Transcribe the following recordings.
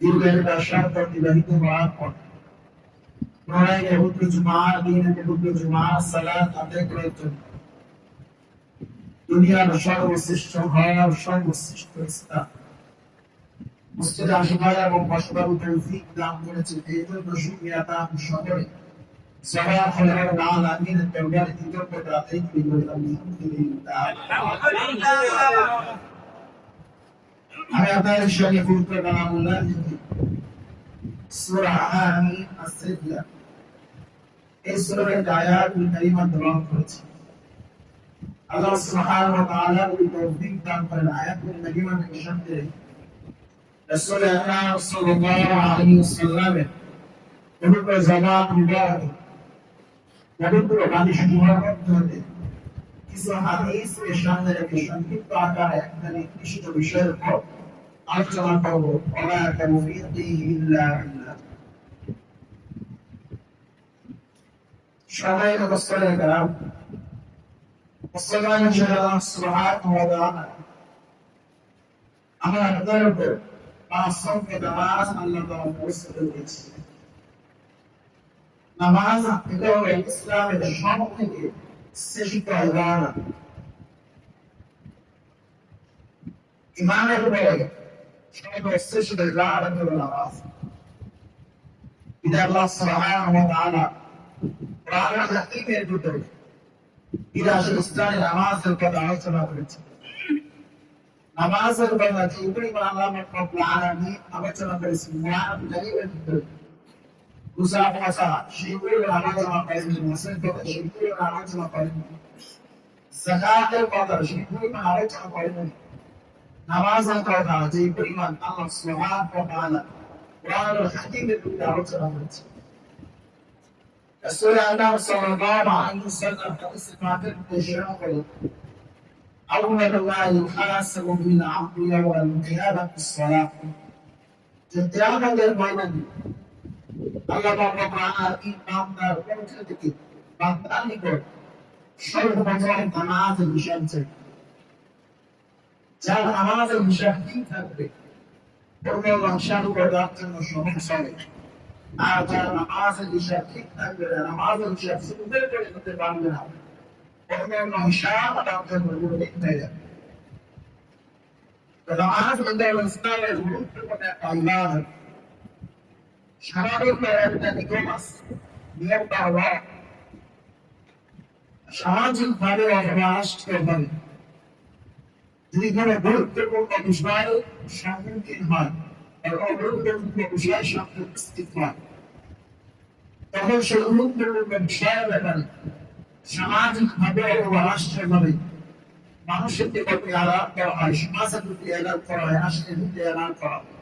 দীর্ঘের ব্যবসার অতিবাহিত হওয়ার পর পুনরায় দিন দুনিয়ার সর্বশ্রেষ্ঠ ঘর সর্বশ্রেষ্ঠ স্থান মসজিদ এবং বসবাস তৌফিক দান করেছে এই জন্য শুকরিয়া তার সকলে صباح العالمين التوبة تجربة تعطيك بالحمد لله আমি আপনাদের সঙ্গে পবিত্র কালামুল্লাহ সূরা আমিন আস-সিজদা এই সূরার আয়াত কারিমা দোয়া করেছে আল্লাহ সুবহানাহু ওয়া তাআলা এই তৌফিক দান করেন আয়াতুল কারিমা নিশান দিয়ে রাসূল আকরাম সাল্লাল্লাহু আলাইহি ওয়াসাল্লামের পবিত্র জবান মুবারক পবিত্র বাণী সমূহের মধ্যে কিছু হাদিসকে সামনে রেখে সংক্ষিপ্ত আকারে একটা নির্দিষ্ট বিষয়ের উপর আলোচনা করব ওলা তামফিকি ইল্লা বিল্লাহ সবাই অবস্থানে কারাম মুসলমান হিসেবে আল্লাহ সুবহানাহু ওয়া তাআলা আমার আপনার উপর পাঁচ সঙ্গে নামাজ আল্লাহ তাআলা পরিস্থিত করেছে নামাজ এটা হলো ইসলামের সব থেকে শ্রেষ্ঠ ইবাদত ইমানের উপরে সর্বশ্রেষ্ঠ ইবাদত হলো নামাজ إذا الله سبحانه وتعالى قرآن الحكيم يجد إذا شخصان نماز القضاء عشرة فرد نماز القضاء تقول من الله من رب العالمين أبتنا باسم Usava essa shikwe anata mapalimu, sentota shikwe anata mapalimu. Zakata kota shikwe anata mapalimu. Namazan kota jibri man Allah subhanahu wa ta'ala. وعلى الحكيم بدعوة رحمته. السورة أنا صلى الله عليه وسلم كاستفادة التشاغل أول ما يحاسب بالعبد يوم القيامة الصلاة. تتعامل بين আল্লাহ আর কি বান্দার পক্ষ থেকে নামাজের হিসাব চাই যার নামাজের হিসাব করে ইবাদত সামাজিক নিগমাস নিয়োগ হওয়া সামাজিকভাবে অভ্যাস করবেন দুই ধরনের গুরুত্বপূর্ণ বিষয় সম্মুখীন হয় আর অগুরুত্বপূর্ণ বিষয় সম্মুখস্থিত হয় তখন সেই গুরুত্বপূর্ণ বিষয়ের ব্যাপারে সামাজিকভাবে অভ্যাস করবেন মানুষের প্রতি আলাপ করা হয় সমাজের প্রতি আলাপ করা হয় রাষ্ট্রের প্রতি আলাপ করা হয়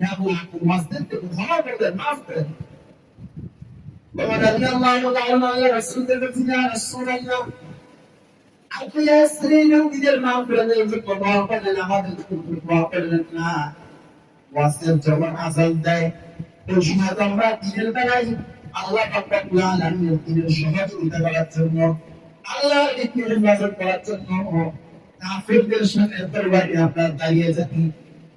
نبوة مصدرت مخابر المصدر ومددنا الله وضعنا يا رسول الله رسول الله أكو يا سرين وقد المغفرة يمسك وضعفنا لغد الكفر وضعفنا لنا واصل جمع أصل ده وجمع ضمرة دين البلاي الله قبلت لا لم يكن الشهد وتبعت سنه الله يكن المزل تبعت سنه تعفير دلشنا الدربة يا بلاد دايزتي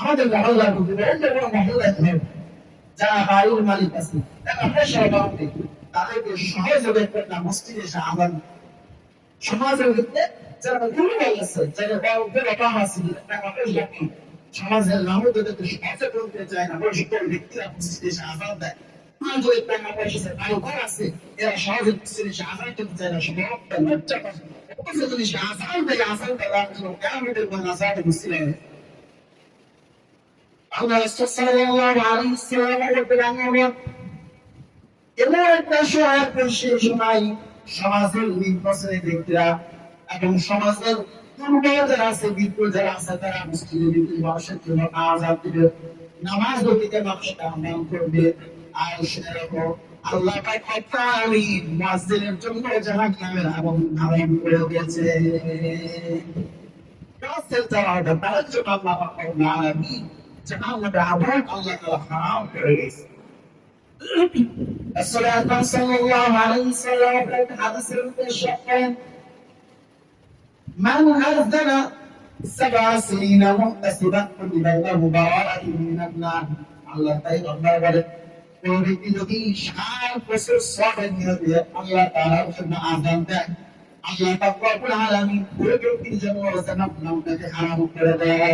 আমাদের অন্য কোনো মহল্লায় যারা বাড়ির মালিক আছে আমরা তাদেরকে সহযোগিতা করতে মসজিদে এসে আহ্বান সমাজের ভিতরে যারা গেছে যারা আছে আছে, এরা এমন একটা সময় সেই সময় সমাজের নির্বাচনের ব্যক্তিরা এবং সমাজের দুর্বল যারা আছে বিপুল যারা আছে তারা মুসলিম মানুষের জন্য আজাদ দিবে নামাজ দিতে মানুষকে আহ্বান করবে আর সেরকম আল্লাহ পাক আমি মুয়াজ্জিনের জন্য জাহান নামের এবং আরাম করে দিয়েছে কাসের যারা তারা জন্য আল্লাহ পাক আলামিন জাহান নামের আগুন আল্লাহ তাআলা হারাম করে দিয়েছে الصلاة صلى الله عليه وسلم حدث الشقين من أذن سبع سنين محتسبا كتب له براءة من النار আল্লাহ তাই আল্লাহ বলে কোন ব্যক্তি যদি ষাট বছর সবে নিয়ে দিয়ে আল্লাহ তাআলার জন্য আযান দেয় আল্লাহ পাক রব্বুল আলামিন ওই ব্যক্তির জন্য জান্নাত নামটাকে হারাম করে দেয়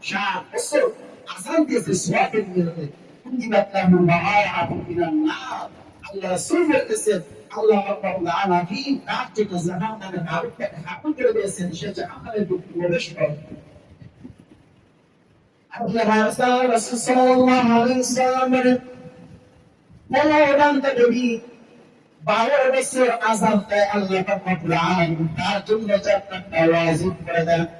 شعب السوء عشان في سواق قدمت له بقايع من النار على سوف الاسد الله اكبر لعنه في تعتك زمان أنا عرفت حقدر بس شجع خالد وبشعر الله رسول صلى الله عليه وسلم ولو تدبي باور بسر أزلت الله رب العالمين تعتم نجاتك واجب بدأ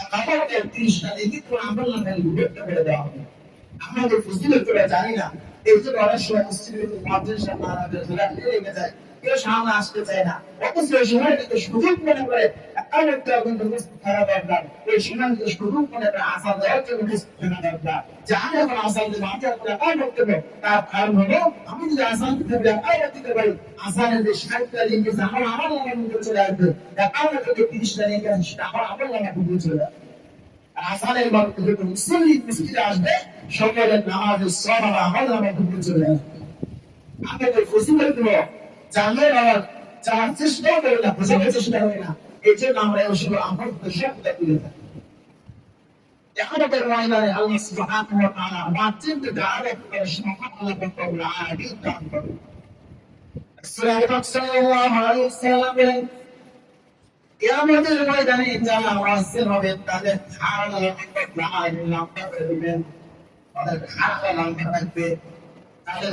আমাদের ত্রিশটা আমলনামায় লিঙ্গবদ্ধ দেওয়া হবে আমাদের ফজিলত জানি না এই জন্য অনেক সময় লেগে যায়। কেউ সামনে আসতে চায় না। অথচ ওই সময়টাকে সুযোগ মনে করে একাল কিন্তু থাকা দরকার। ওই সময়টাকে সুযোগ করে আশা দেওয়ার জন্য থাকা দরকার। যে আমি এখন আশা দিতে মাঠে করে একাই করতে হবে তার কারণ হলো, আমি যদি আসান দিতে পারি একাই দিতে পারি আসানের যে ষাটটা লিঙ্ক আছে আমার আমার মধ্যে চলে আসবে। একাউন্ট থেকে আমার আমার মধ্যে আসানের আসবে। সকলের নামাজের সব আমার নামে ঢুকে চলে আসবে। আমাদের গুলো জানলে আমার জানার চেষ্টাও করে না বোঝানোর চেষ্টা করে না এই জন্য আমরা ওসব আমার সবটা তুলে থাকি আমাদের ময়দানে আল্লাহ সুবহানাহু ওয়া তাআলা মাধ্যমে দাঁড়ায় করে সম্মান আল্লাহ রাব্বুল আলামিন দান করেন সাল্লাল্লাহু আলাইহি ওয়াসাল্লাম বলেন কিয়ামতের ময়দানে যারা ওয়াসিল হবে তাদের ধারণা লম্বা করে দিবেন তাদের ধারণা লম্বা থাকবে তাদের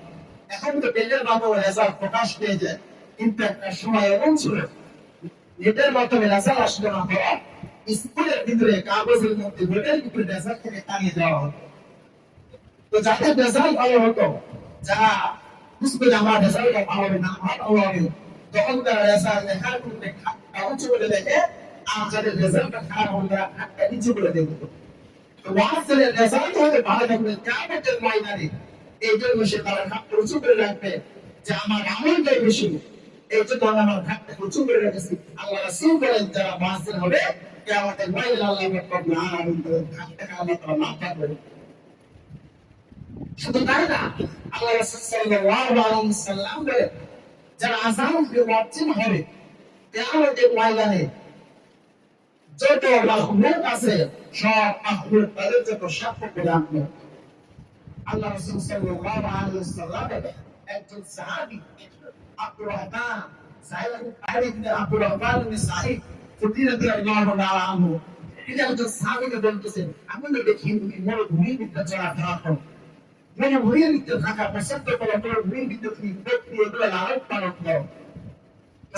এখন তো পেটের মাধ্যমে রেজাল্ট প্রকাশ পেয়ে কিন্তু একটা সময় এমন ছিল নেটের মাধ্যমে রেজাল্ট আসলে না হওয়া স্কুলের ভিতরে কাগজের মধ্যে বোর্ডের ভিতরে রেজাল্ট থেকে টানিয়ে দেওয়া হতো। তো যাদের রেজাল্ট ভালো হতো যারা বুঝবে যে আমার রেজাল্ট ভালো হবে না, আমার ভালো হবে। তখন তারা রেজাল্ট দেখার করতে উঁচু করে দেখে আমাদের রেজাল্টটা খারাপ হলে তারা হাতটা নিচু করে দেখবে ওয়াসেলের রেজাল্ট হতে ভালো থাকবে কামেটের ময়দানে এই জন্য সে তারা হাতটা করে রাখবে যে আমার আমলটাই বেশি, এই জন্য আমি আমার করে রেখেছি। আল্লাহ রাসূল বলেন, যারা ওয়াসেল হবে শুধু সাল্লাম যারা যত মাখলুক আছে, সব মাখলুক তাদের যত সাক্ষ্য প্রদান আল্লাহ রাসূল সাল্লাল্লাহু আলাইহি ওয়াসাল্লাম একজন সাহাবী, আব্দুর রহমান সাহেব আরিফ আব্দুর রহমান ইবনে সাহিব ফুটি রাদিয়াল্লাহু তাআলা আনহু। তিনি একজন সাহাবীকে বলতেছেন, আমি দেখি ভূমি বিদ্যা চলাফেরা করো। ভূমি বিদ্যা থাকা পছন্দ করো তোর ভূমি বিদ্যা তুমি ব্যক্তি এগুলো লালন পালন করো।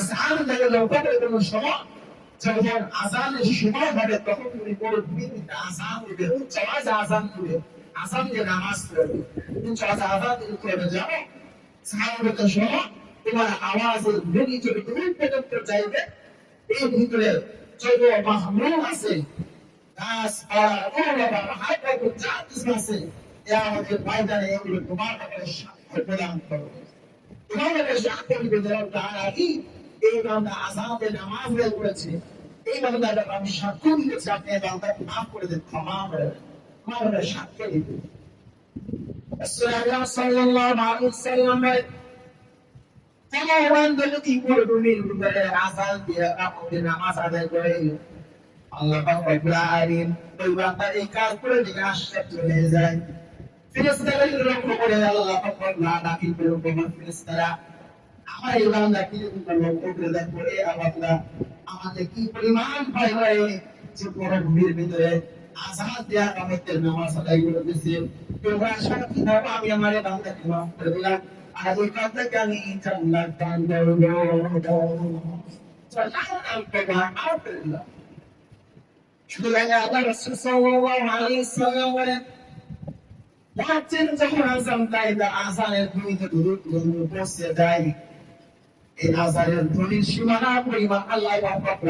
সাহাবী থেকে লোকের কোনো সময় যখন আজানের সময় হবে, তখন তুমি ভূমি বিদ্যা আজান দিবে, উচ্চ আওয়াজে আজান দিবে। সাহাবীকে শোনো তোমার আওয়াজের এই ভিতরে যত মাহমুল আছে পাইব যা কিছু আছে, এ আমাদের এগুলো তোমার কাছে প্রদান তোমার কাছে দিবে যারা তার এই বান্দা আজাদে নামাজ করেছে। এই বান্দাটা আমি সাক্ষ্য দিতেছি আপনি এই বান্দাকে মাফ করে দেন, ক্ষমা করে দেন। ক্ষমা করে সাক্ষ্য দিতে রাসূলুল্লাহ সাল্লাল্লাহু আলাইহি ওয়াসাল্লাম Kalau orang dulu timur bumi berbeda asal dia aku namaz ada gue. Allah Rabbul Alamin berbangsa ikhlas pun dengan asyik tulisan. ফিরিস্তারা এরকম করে আল্লাহ পাক লাকি বেরোবে ফিরিস্তারা আমার ইমান নাকি লক্ষ্য করে দেখো এ আল্লাহ আমাদের কি পরিমাণ ভয় হয় যে বড় ভূমির ভিতরে আজাদ দেয়া কামের নামাজ আদায় করে দিচ্ছে তোমরা আশা কি ভাবো আমি আমার বান্দাকে মাফ করে দিলাম আর ওই কথাকে আমি জান্নাত দান করব সালাম আলাইকুম আলহামদুলিল্লাহ সুতরাং আল্লাহ রাসূল সাল্লাল্লাহু আলাইহি ওয়াসাল্লাম বলেন Lakin যখন আজান দেয় তা আজানের ধ্বনিতে দূর পৌঁছে যায় এই আজানের ধ্বনির সীমানা পরিমাণ আল্লাহ রাব্বুল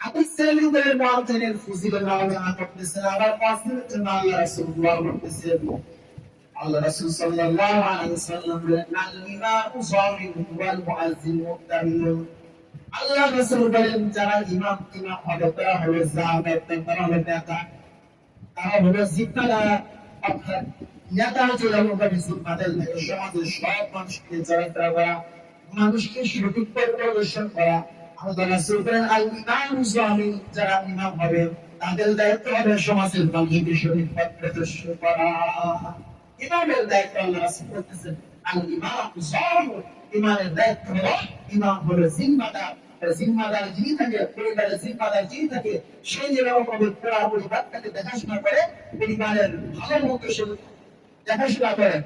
হাদিস সেলিমের মাধ্যমে ফজিলত আলোচনা করতেছেন আবার পাঁচের জন্য আল্লাহ রাসূলুল্লাহ বলতেছেন আল্লাহ রাসূল সাল্লাল্লাহু আলাইহি ওয়াসাল্লাম বলেন আল ইমামু ওয়াল মুআজ্জিন মুক্তামিলুন আল্লাহ রাসূল বলেন, যারা ইমাম ইমাম হবে, তারা হলো জামেত তারা হলো নেতা, তারা হলো জিম্মাদার অর্থাৎ নেতা হচ্ছে ভাবে জিম্মাদার থাকে সমাজের সব মানুষকে চলাফেরা করা মানুষকে সঠিক পথ প্রদর্শন করা তাদের দায়িত্ব হবে সমাজের মানুষকে সঠিক পথ করা। ইমামের দায়িত্ব আল্লাহ রাসূল আল ইমামু যালিম ইমামের দায়িত্ব হলো, ইমাম হলো জিম্মাদার। জিম্মাদার যিনি থাকে, পরিবারের জিম্মাদার যিনি থাকে সেই যেরকম ভাবে পুরা পরিবারটাকে দেখাশোনা করে, পরিবারের ভালো মতো সে দেখাশোনা করে।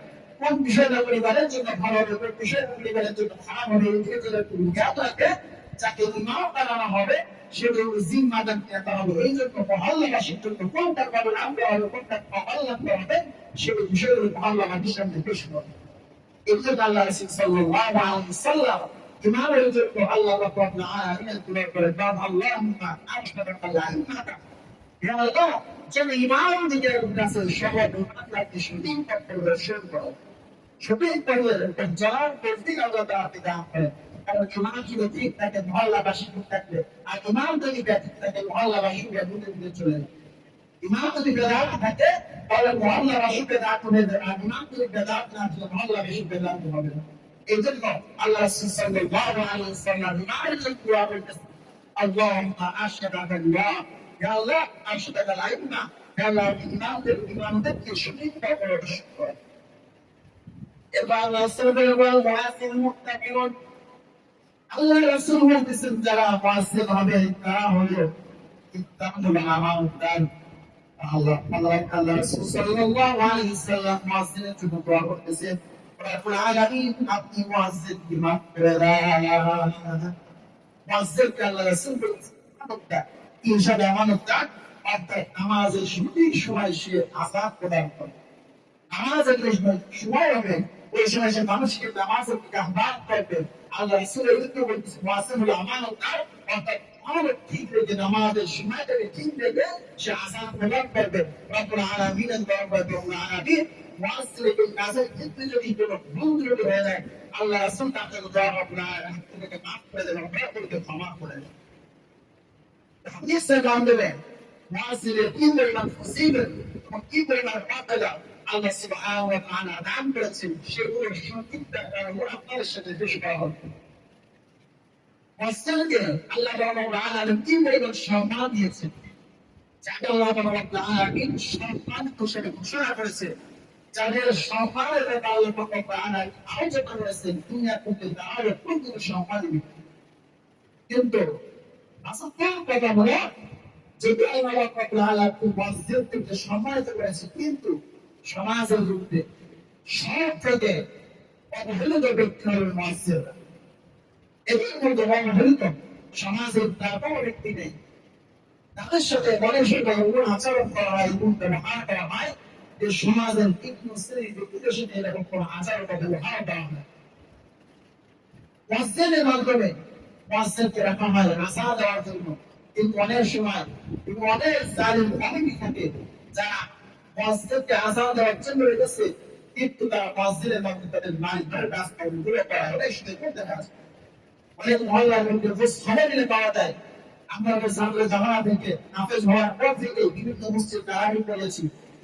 কোন বিষয়টা পরিবারের জন্য ভালো হবে, কোন বিষয়টা পরিবারের জন্য খারাপ হবে এই ক্ষেত্রে জ্ঞাত থাকে যাকে ইমাম বানানো হবে সেগুলো জিম্মাদার নেতা হবে এই জন্য মহল্লাবাসীর জন্য কোনটা ভালো আনতে হবে কোনটা মহল্লা আনতে হবে সেগুলো বিষয়গুলো মহল্লাবাসীর সামনে পেশ করবে। এগুলো আল্লাহ রাসূল সাল্লাল্লাহু আলাইহি ওয়াসাল্লাম ইমামের জন্য আল্লাহ রাব্বুল আলামিন দোয়া করে দাম আল্লাহুম্মা আশহাদু আল্লা ইলাহা ইয়া আল্লাহ যেন ইমামদের কাছে সবাই আপনাকে শুটিং প্রদর্শন করো। শুটিং করে যারা প্রতি আল্লাহ তাআলা দান করে কারণ ইমাম যদি ঠিক থাকে মহল্লাবাসী ঠিক থাকবে, আর ইমাম যদি ঠিক থাকে মহল্লাবাসী বুঝে বুঝে চলে যাবে। ইমাম যদি বেদাত থাকে, তাহলে মহল্লাবাসী বেদাত হয়ে যাবে আর ইমাম যদি বেদাত না থাকে মহল্লাবাসী বেদাত হবে না। এই জন্য আল্লাহ রাসূল সাল্লাল্লাহু আলাইহি ওয়াসাল্লাম ইমামের জন্য দোয়া করতেছেন। আল্লাহুম্মা আশহাদু আল্লাহ ইয়া আল্লাহ, আশহাদু আল্লা ইলাহা ইয়া আল্লাহ, ইমামদের, ইমামদেরকে সঠিকভাবে প্রদর্শন করে। এবার রাসূলের বল মুআসিন মুত্তাকিউন আল্লাহ রাসূল বলতেছেন, যারা মুআসিন হবে তারা হলো ইত্তাকুল আমাউদ্দান আল্লাহ আল্লাহ রাসূল সাল্লাল্লাহু আলাইহি ওয়াসাল্লাম মুআসিনের জন্য দোয়া করতেছেন রব্বুল আলামিন, আপনি মুআসিন বিমা মুআসিনকে আল্লাহ রাসূল বলতেছেন ইনশাআল্লাহ আমানতটা, অর্থাৎ নামাজের সঠিক সময় সে আজাদ প্রদান করে নামাজের সময় হবে ওই সময় সে মানুষকে নামাজের দিকে আহ্বান করবে আল্লাহ রাসূলের উত্তর বলতেছে মুআসিন হলো আমানতদার অর্থাৎ আমাদের ঠিক রেখে নামাজের সময়টাকে ঠিক রেখে সে আজাদ প্রদান করবে রব্বুল আলামিনের দরবারে রব্বুল আলামিন ওয়াজ থেকে এই কাজের ক্ষেত্রে যদি কোনো ভুল ত্রুটি হয়ে যায় আল্লাহ রাসূল তাকে দোয়া আপনার হাত থেকে মাফ করে দেবেন আপনাকে ক্ষমা করে দেবেন হাদিসে গান দেবেন ওয়াজিলের কি পরিমাণ ফসিবেন এবং কি পরিমাণ পাতলা আল্লাহ সুবহানাহু ওয়া তাআলা দান করেছেন সেগুলো সংক্ষিপ্ত করে আপনাদের সাথে হবে ওয়াসিলকে আল্লাহ তাআলা কি পরিমাণ সম্মান দিয়েছেন যাকে আল্লাহ সম্মান ঘোষণা করেছে যাদের সম্মানের আল্লাহ আয়োজন করেছেন দুনিয়া থেকে তাহলে প্রচুর সম্মান কিন্তু কথা যদি আল্লাহ সম্মানিত করেছে কিন্তু সমাজের মধ্যে সব থেকে অবহেলিত ব্যক্তি হল মসজিদ এদের মধ্যে অবহেলিত সমাজের তার কোনো ব্যক্তি নেই তাদের সাথে মানুষের এমন আচরণ করা হয়, এমন ব্যবহার করা হয় যে সমাজের শ্রেণি ব্যক্তিদের সাথে এরকম বা ব্যবহার দেওয়া হয় মসজিদের মাধ্যমে মসজিদকে রাখা হয় রাসা দেওয়ার জন্য। কিন্তু অনেক সময় অনেক জালিম থাকে যারা মসজিদকে আসান দেওয়ার জন্য রেখেছে কিন্তু তারা মসজিদের মাধ্যমে তাদের মালিকের কাজ কর্মগুলো করা অনেক সময় করতে কাজ অনেক মহিলার মধ্যে সময় মিলে পাওয়া যায়। আমরা সামনে জামানা থেকে নাফেজ হওয়ার পর থেকে বিভিন্ন মসজিদ তারাবি করেছি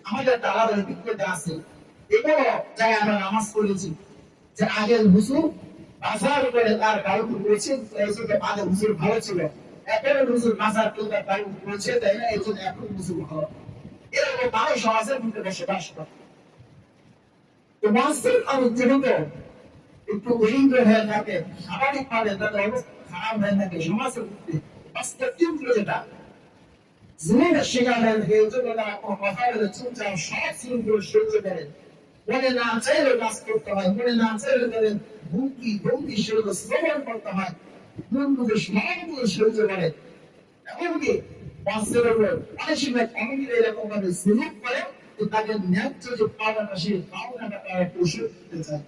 আমাদের তারাবের বিজ্ঞতা আছে এগুলো জায়গায় আমরা নামাজ পড়েছি, যে আগের হুজুর বাজার করে তার গাড়ি করেছে এই হুজুর ভালো ছিল। এখন হুজুর বাজার করে তার গাড়ি করেছে তাই না? এই জন্য এখন হুজুর ভালো। এরকম তারও সমাজের মধ্যে বসবাস করে। তো মসজিদ আমি যেহেতু একটু উইন্ড হয়ে থাকে, স্বাভাবিক ভাবে তাদের অবস্থা খারাপ হয়ে থাকে, সমাজের মধ্যে বাস্তব চিন্তা যেটা। জীবনের শিকার হয়ে থাকে, এই জন্য কথা বলে চুপচাপ সব সিনগুলো সহ্য করে। মনে না চাইলে কাজ করতে হয়, মনে না চাইলে তাদের হুমকি, ধমকি সেগুলো শ্রবণ করতে হয়। মনগুলো সবগুলো সহ্য করে। এমনকি বাস্তবের সুযোগ করে যে তাদের ন্যায্য যে পাওনা সেই পাওনাটা করতে চায়।